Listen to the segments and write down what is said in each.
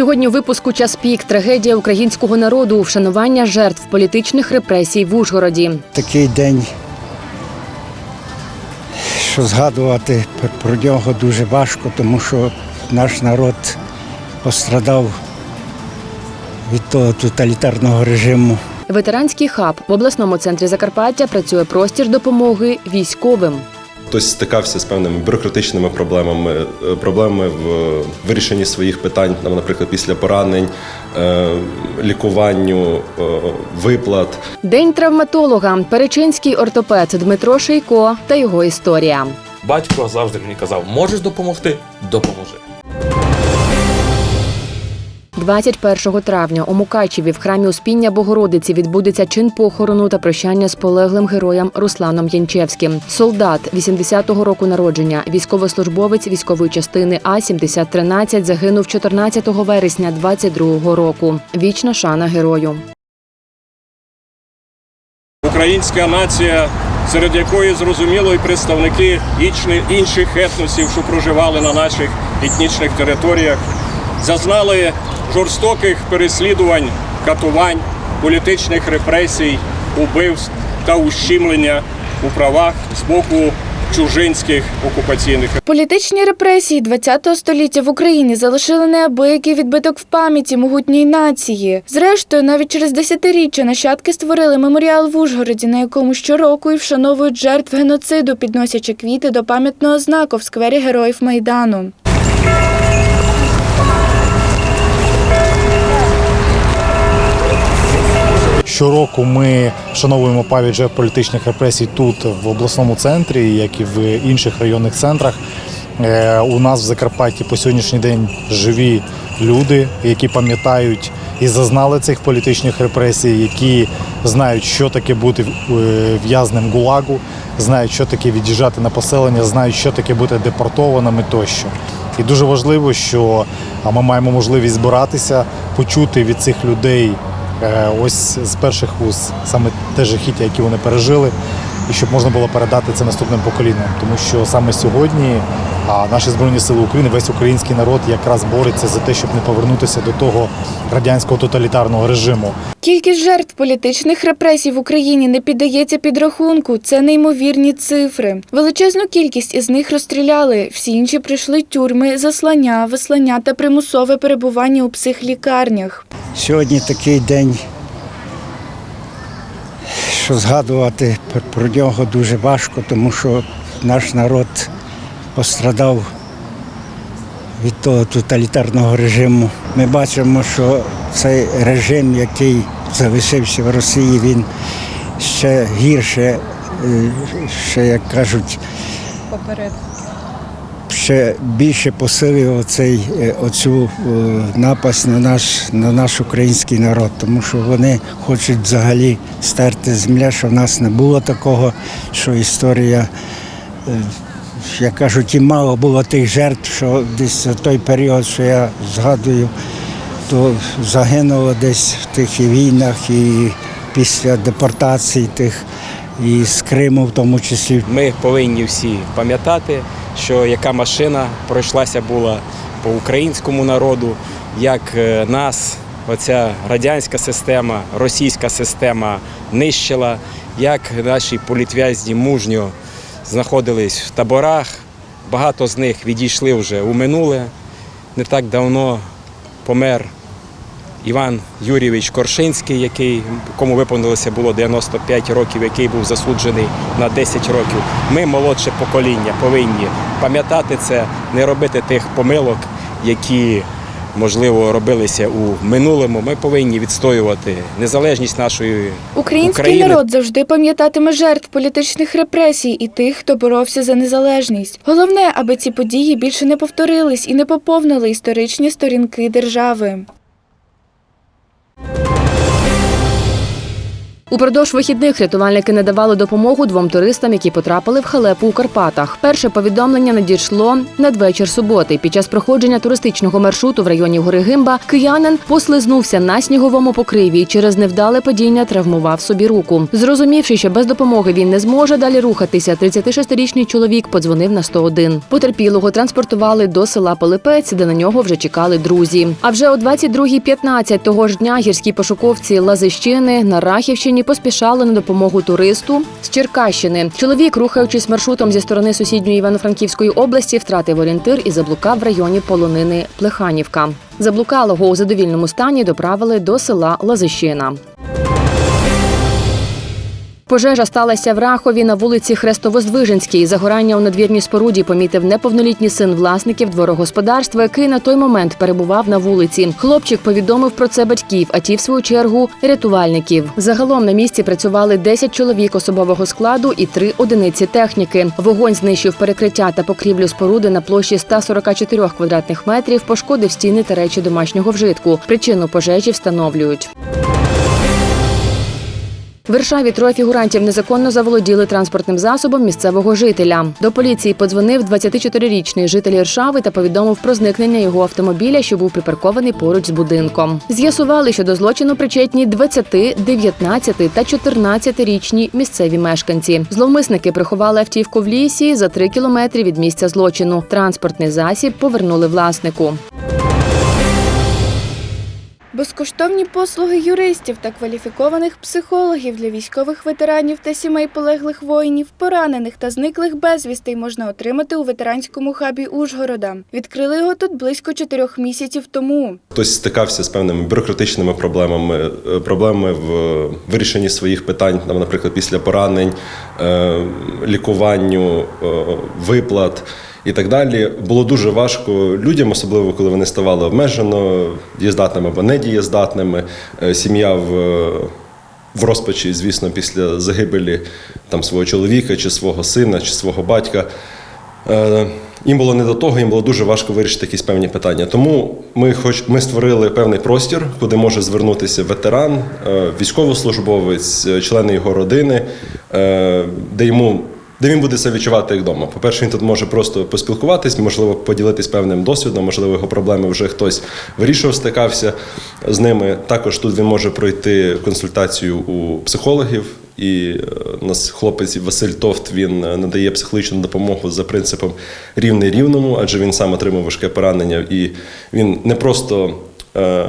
Сьогодні у випуску час пік трагедія українського народу, вшанування жертв політичних репресій в Ужгороді. такий день, що згадувати про нього дуже важко, тому що наш народ пострадав від того тоталітарного режиму. Ветеранський хаб в обласному центрі Закарпаття працює простір допомоги військовим. Хтось стикався з певними бюрократичними проблемами, проблеми проблемами в вирішенні своїх питань, там, наприклад, після поранень, е, лікуванню, е, виплат. День травматолога, перечинський ортопед Дмитро Шийко та його історія. Батько завжди мені казав: можеш допомогти? Допоможи. 21 травня у Мукачеві в храмі Успіння Богородиці відбудеться чин похорону та прощання з полеглим героєм Русланом Янчевським. Солдат 80-го року народження, військовослужбовець військової частини А 7013 загинув 14 вересня 22-го року. Вічна шана герою. Українська нація, серед якої зрозуміло і представники інших етносів, що проживали на наших етнічних територіях, зазнали жорстоких переслідувань, катувань, політичних репресій, убивств та ущемлення у правах з боку чужинських окупаційних Політичні репресії ХХ століття в Україні залишили неабиякий відбиток в пам'яті могутньої нації. Зрештою, навіть через десятиріччя нащадки створили меморіал в Ужгороді, на якому щороку і вшановують жертв геноциду, підносячи квіти до пам'ятного знаку в сквері Героїв Майдану. Щороку ми вшановуємо пам'ять жертв політичних репресій тут, в обласному центрі, як і в інших районних центрах. Е, У нас в Закарпатті по сьогоднішній день живі люди, які пам'ятають і зазнали цих політичних репресій, які знають, що таке бути е, в'язнем ГУЛАГу, знають, що таке від'їжджати на поселення, знають, що таке бути депортованими тощо. І дуже важливо, що ми маємо можливість збиратися, почути від цих людей ось з перших вуз саме те жахіття, які вони пережили, і щоб можна було передати це наступним поколінням. Тому що саме сьогодні а, наші збройні сили України, весь український народ якраз бореться за те, щоб не повернутися до того радянського тоталітарного режиму. Кількість жертв політичних репресій в Україні не піддається підрахунку. Це неймовірні цифри. Величезну кількість із них розстріляли. Всі інші прийшли тюрми, заслання, вислання та примусове перебування у психлікарнях. Сьогодні такий день, що згадувати про нього дуже важко, тому що наш народ пострадав від того тоталітарного режиму. Ми бачимо, що цей режим, який залишився в Росії, він ще гірше, е, ще як кажуть, ще більше посилив оцей, е, оцю е, напасть на наш, на наш український народ, тому що вони хочуть взагалі стерти земля, що в нас не було такого, що історія, е, як кажуть, і мало було тих жертв, що десь за той період, що я згадую, то загинуло десь в тих і війнах, і після депортації тих, і з Криму в тому числі. Ми повинні всі пам'ятати, що яка машина пройшлася була по українському народу, як е, нас оця радянська система, російська система нищила, як наші політв'язні мужньо знаходились в таборах. Багато з них відійшли вже у минуле. Не так давно помер Іван Юрійович Коршинський, який, кому виповнилося було 95 років, який був засуджений на 10 років. Ми, молодше покоління, повинні пам'ятати це, не робити тих помилок, які, можливо, робилися у минулому. Ми повинні відстоювати незалежність нашої Український України. народ завжди пам'ятатиме жертв політичних репресій і тих, хто боровся за незалежність. Головне, аби ці події більше не повторились і не поповнили історичні сторінки держави. Упродовж вихідних рятувальники не давали допомогу двом туристам, які потрапили в халепу у Карпатах. Перше повідомлення надійшло надвечір суботи. Під час проходження туристичного маршруту в районі гори Гимба киянин послизнувся на сніговому покриві і через невдале падіння травмував собі руку. Зрозумівши, що без допомоги він не зможе далі рухатися, 36-річний чоловік подзвонив на 101. Потерпілого транспортували до села Пилипець, де на нього вже чекали друзі. А вже о 22.15 того ж дня гірські пошуковці Лазищини на Рахівщині поспішали на допомогу туристу з Черкащини. Чоловік, рухаючись маршрутом зі сторони сусідньої Івано-Франківської області, втратив орієнтир і заблукав в районі полонини Плеханівка. Заблукалого у задовільному стані доправили до села Лазищина. Пожежа сталася в Рахові на вулиці Хрестово-Здвиженській. Загорання у надвірній споруді помітив неповнолітній син власників дворогосподарства, який на той момент перебував на вулиці. Хлопчик повідомив про це батьків, а ті, в свою чергу, рятувальників. Загалом на місці працювали 10 чоловік особового складу і 3 одиниці техніки. Вогонь знищив перекриття та покрівлю споруди на площі 144 квадратних метрів, пошкодив стіни та речі домашнього вжитку. Причину пожежі встановлюють. В Варшаві троє фігурантів незаконно заволоділи транспортним засобом місцевого жителя. До поліції подзвонив 24-річний житель Іршави та повідомив про зникнення його автомобіля, що був припаркований поруч з будинком. З'ясували, що до злочину причетні 20, 19 та 14-річні місцеві мешканці. Зловмисники приховали автівку в лісі за 3 кілометри від місця злочину. Транспортний засіб повернули власнику. Безкоштовні послуги юристів та кваліфікованих психологів для військових ветеранів та сімей полеглих воїнів, поранених та зниклих безвістей можна отримати у ветеранському хабі Ужгорода. Відкрили його тут близько чотирьох місяців тому. Хтось стикався з певними бюрократичними проблемами, е, проблеми в вирішенні своїх питань, наприклад, після поранень, е, лікуванню, е, виплат і так далі. Було дуже важко людям, особливо коли вони ставали обмежено дієздатними або недієздатними. Е, Сім'я в в розпачі, звісно, після загибелі там свого чоловіка, чи свого сина, чи свого батька. Е, Їм було не до того, їм було дуже важко вирішити якісь певні питання. Тому ми, хоч ми створили певний простір, куди може звернутися ветеран, е, військовослужбовець, е, члени його родини, е, де йому. Де він буде себе відчувати як вдома. По-перше, він тут може просто поспілкуватись, можливо, поділитись певним досвідом, можливо, його проблеми вже хтось вирішував, стикався з ними. Також тут він може пройти консультацію у психологів. І е, у нас хлопець Василь Товт він е, надає психологічну допомогу за принципом рівний рівному, адже він сам отримав важке поранення, і він не просто е,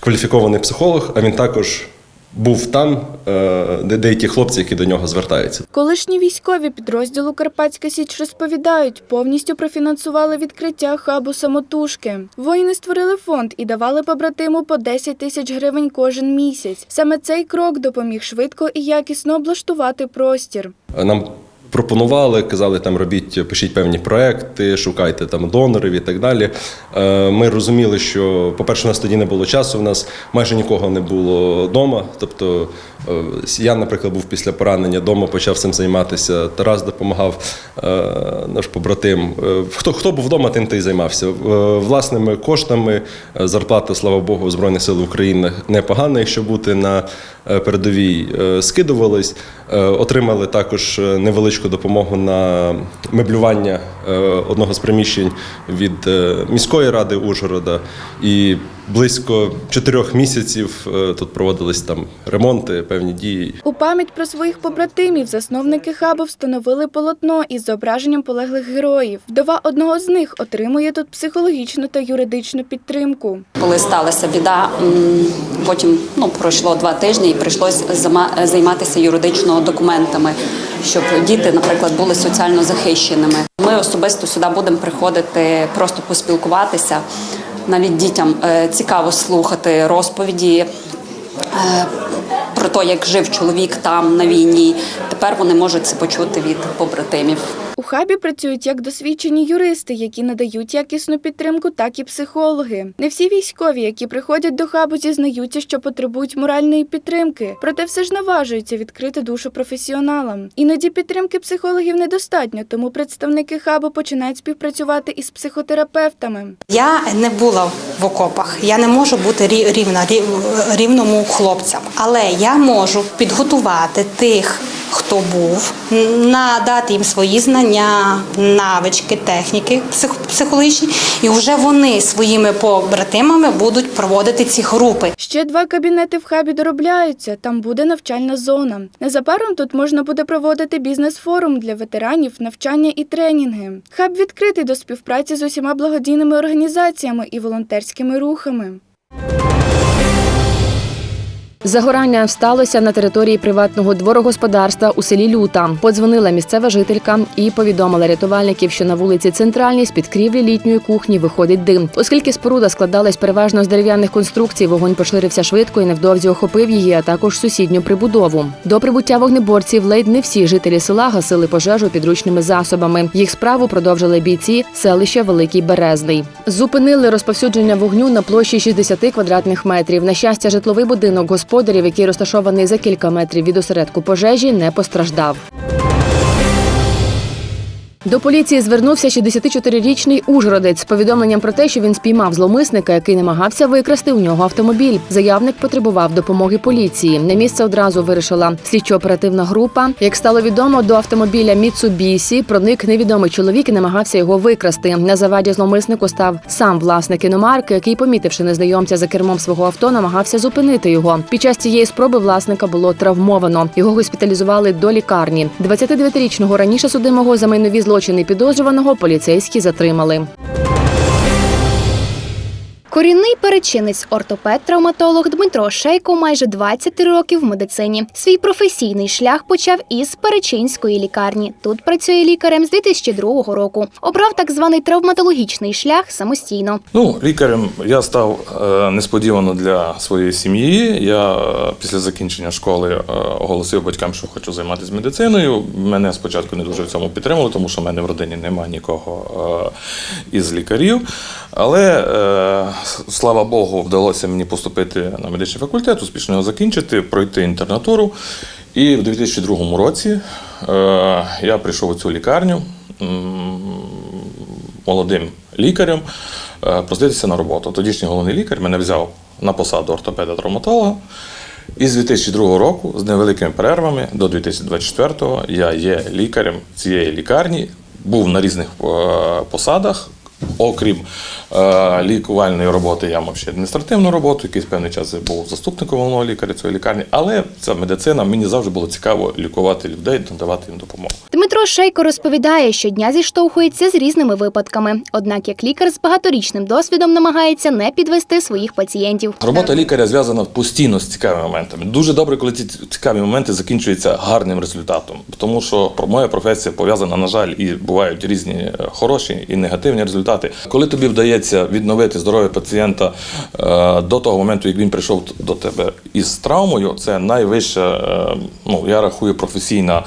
кваліфікований психолог, а він також був там, е, де деякі хлопці, які до нього звертаються. Колишні військові підрозділу Карпатська Січ розповідають, повністю профінансували відкриття хабу самотужки. Воїни створили фонд і давали побратиму по 10 тисяч гривень кожен місяць. Саме цей крок допоміг швидко і якісно облаштувати простір. Нам пропонували, казали, там робіть, пишіть певні проекти, шукайте там донорів і так далі. Е, Ми розуміли, що, по-перше, у нас тоді не було часу, у нас майже нікого не було вдома. Тобто я, наприклад, був після поранення вдома, почав цим займатися. Тарас допомагав, е, наш побратим. Е, Хто, хто був вдома, тим ти й займався. Е, Власними коштами е, зарплата, слава Богу, Збройних сил України непогана, якщо бути на е, передовій, е, скидувались. Е, Отримали також е, невеличку допомогу на меблювання е, одного з приміщень від е, міської ради Ужгорода. І близько чотирьох місяців е, тут проводились там ремонти, певні дії. У пам'ять про своїх побратимів засновники хабу встановили полотно із зображенням полеглих героїв. Вдова одного з них отримує тут психологічну та юридичну підтримку. Коли сталася біда, потім ну, пройшло два тижні і прийшлось займатися юридично документами, щоб діти, наприклад, були соціально захищеними. Ми особисто сюди будемо приходити, просто поспілкуватися. Навіть дітям е, цікаво слухати розповіді. е, Про те, як жив чоловік там на війні, тепер вони можуть це почути від побратимів. Хабі працюють як досвідчені юристи, які надають якісну підтримку, так і психологи. Не всі військові, які приходять до хабу, зізнаються, що потребують моральної підтримки, проте все ж наважуються відкрити душу професіоналам. Іноді підтримки психологів недостатньо, тому представники хабу починають співпрацювати із психотерапевтами. Я не була в окопах, я не можу бути рі- рівна рі- рівному хлопцям, але я можу підготувати тих, хто був, надати їм свої знання, навички, техніки псих- психологічні, і вже вони своїми побратимами будуть проводити ці групи. Ще два кабінети в хабі доробляються. Там буде навчальна зона. Незабаром тут можна буде проводити бізнес-форум для ветеранів, навчання і тренінги. Хаб відкритий до співпраці з усіма благодійними організаціями і волонтерськими рухами. Загорання сталося на території приватного дворогосподарства у селі Люта. Подзвонила місцева жителька і повідомила рятувальників, що на вулиці Центральній з-під крівлі літньої кухні виходить дим. Оскільки споруда складалась переважно з дерев'яних конструкцій, вогонь поширився швидко і невдовзі охопив її, а також сусідню прибудову. До прибуття вогнеборців ледь не всі жителі села гасили пожежу підручними засобами. Їх справу продовжили бійці селища Великий Березний. Зупинили розповсюдження вогню на площі 60 квадратних метрів. На щастя, житловий будинок господарів, який розташований за кілька метрів від осередку пожежі, не постраждав. До поліції звернувся 64-річний ужгородець з повідомленням про те, що він спіймав зловмисника, який намагався викрасти у нього автомобіль. Заявник потребував допомоги поліції. На місце одразу вирішила слідчо-оперативна група. Як стало відомо, до автомобіля Міцубісі проник невідомий чоловік і намагався його викрасти. На заваді зловмиснику став сам власник іномарки, який, помітивши незнайомця за кермом свого авто, намагався зупинити його. Під час цієї спроби власника було травмовано. Його госпіталізували до лікарні. 29-річного раніше судимого за майнові злочини підозрюваного поліцейські затримали. Корінний перечинець, ортопед, травматолог Дмитро Шейко майже 20 років в медицині. Свій професійний шлях почав із перечинської лікарні. Тут працює лікарем з 2002 року. Обрав так званий травматологічний шлях самостійно. Ну, лікарем я став е, несподівано для своєї сім'ї. Я е, після закінчення школи е, оголосив батькам, що хочу займатися медициною. Мене спочатку не дуже в цьому підтримали, тому що в мене в родині немає нікого із лікарів. Але слава Богу, вдалося мені поступити на медичний факультет, успішно його закінчити, пройти інтернатуру. І в 2002 році е, я прийшов у цю лікарню. молодим лікарем е, проситися на роботу. Тодішній головний лікар мене взяв на посаду ортопеда-травматолога. І з 2002 року, з невеликими перервами до 2024 я є лікарем цієї лікарні, був на різних е, посадах. Окрім е, лікувальної роботи, я мав ще адміністративну роботу, якийсь певний час я був заступником головного лікаря цієї лікарні, але ця медицина мені завжди було цікаво лікувати людей, надавати їм допомогу. Дмитро Шейко розповідає, що дня зіштовхується з різними випадками. Однак, як лікар з багаторічним досвідом намагається не підвести своїх пацієнтів. Робота лікаря зв'язана постійно з цікавими моментами. Дуже добре, коли ці цікаві моменти закінчуються гарним результатом, тому що моя професія пов'язана, на жаль, і бувають різні е, хороші і негативні результати. Коли тобі вдається відновити здоров'я пацієнта е, до того моменту, як він прийшов до тебе із травмою, це найвища, е, ну я рахую, професійна е,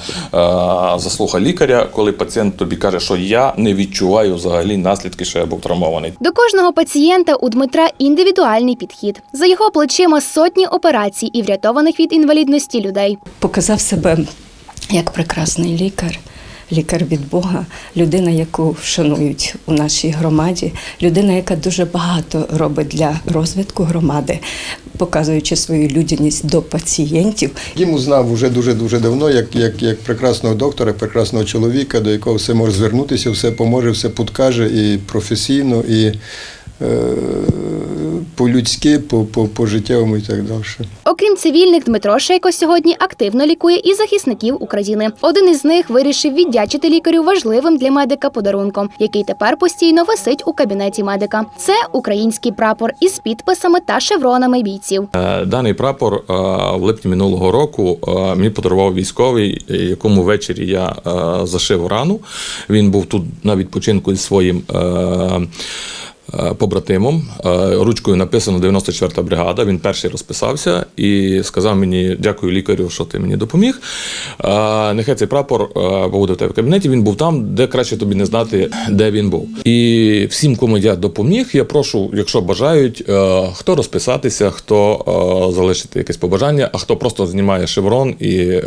заслуга лікаря, коли пацієнт тобі каже, що я не відчуваю взагалі наслідки, що я був травмований. До кожного пацієнта у Дмитра індивідуальний підхід. За його плечима сотні операцій і врятованих від інвалідності людей. показав себе як прекрасний лікар. Лікар від Бога, людина, яку шанують у нашій громаді, людина, яка дуже багато робить для розвитку громади, показуючи свою людяність до пацієнтів. Йому знав вже дуже дуже давно, як, як, як прекрасного доктора, прекрасного чоловіка, до якого все може звернутися, все поможе, все підкаже і професійно, і по-людськи, по, по, по життєвому і так далі. Окрім цивільних, Дмитро Шейко сьогодні активно лікує і захисників України. Один із них вирішив віддячити лікарю важливим для медика подарунком, який тепер постійно висить у кабінеті медика. Це український прапор із підписами та шевронами бійців. Е, Даний прапор е, в липні минулого року е, мені подарував військовий, е, якому ввечері я е, зашив рану. Він був тут на відпочинку зі своїм. Е, побратимом. Е, Ручкою написано 94-та бригада. Він перший розписався і сказав мені: дякую лікарю, що ти мені допоміг. Е, Нехай цей прапор побуде в тебе в кабінеті. Він був там, де краще тобі не знати, де він був. І всім, кому я допоміг, я прошу, якщо бажають, хто розписатися, хто залишити якесь побажання, а хто просто знімає шеврон і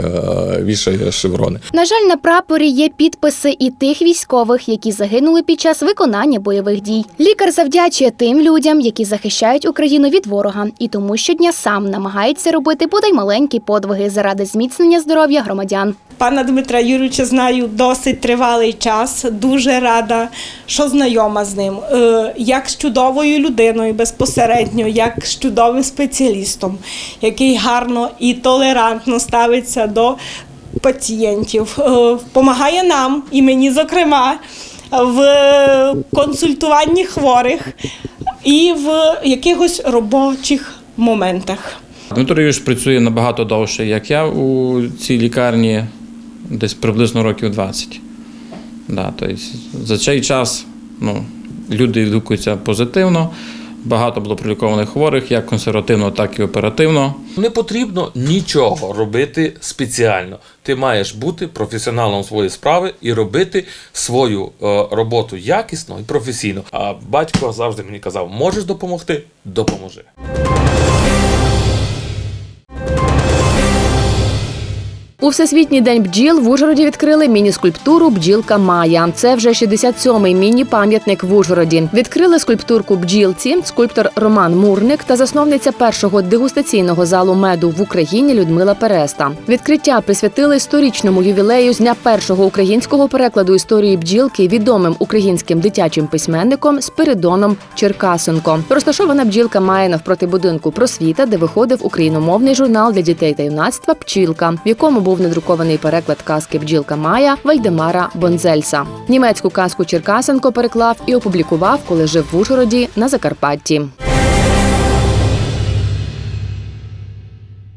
вішає шеврони. На жаль, на прапорі є підписи і тих військових, які загинули під час виконання бойових дій. Лікар завдячує тим людям, які захищають Україну від ворога, і тому щодня сам намагається робити бодай маленькі подвиги заради зміцнення здоров'я громадян. Пана Дмитра Юрійовича знаю досить тривалий час. Дуже рада, що знайома з ним, Е, як з чудовою людиною безпосередньо, як з чудовим спеціалістом, який гарно і толерантно ставиться до пацієнтів, допомагає нам і мені, зокрема, в консультуванні хворих і в якихось робочих моментах. Дмитро Юрійович працює набагато довше, як я у цій лікарні, десь приблизно років 20. Да, тобто за цей час ну, люди відгукуються позитивно. Багато було пролікованих хворих, як консервативно, так і оперативно. Не потрібно нічого робити спеціально. Ти маєш бути професіоналом своєї справи і робити свою е, роботу якісно і професійно. А батько завжди мені казав: можеш допомогти? Допоможи. У Всесвітній день бджіл в Ужгороді відкрили міні-скульптуру Бджілка Майя. Це вже 67-й міні-пам'ятник в Ужгороді. Відкрили скульптурку бджілці, скульптор Роман Мурник та засновниця першого дегустаційного залу меду в Україні Людмила Переста. Відкриття присвятили сторічному ювілею з дня першого українського перекладу історії бджілки відомим українським дитячим письменником Спиридоном Черкасенко. Розташована бджілка має навпроти будинку просвіта, де виходив україномовний журнал для дітей та юнацтва Пчілка, в якому був надрукований переклад казки Бджілка Майя Вальдемара Бонзельса. Німецьку казку Черкасенко переклав і опублікував, коли жив в Ужгороді на Закарпатті.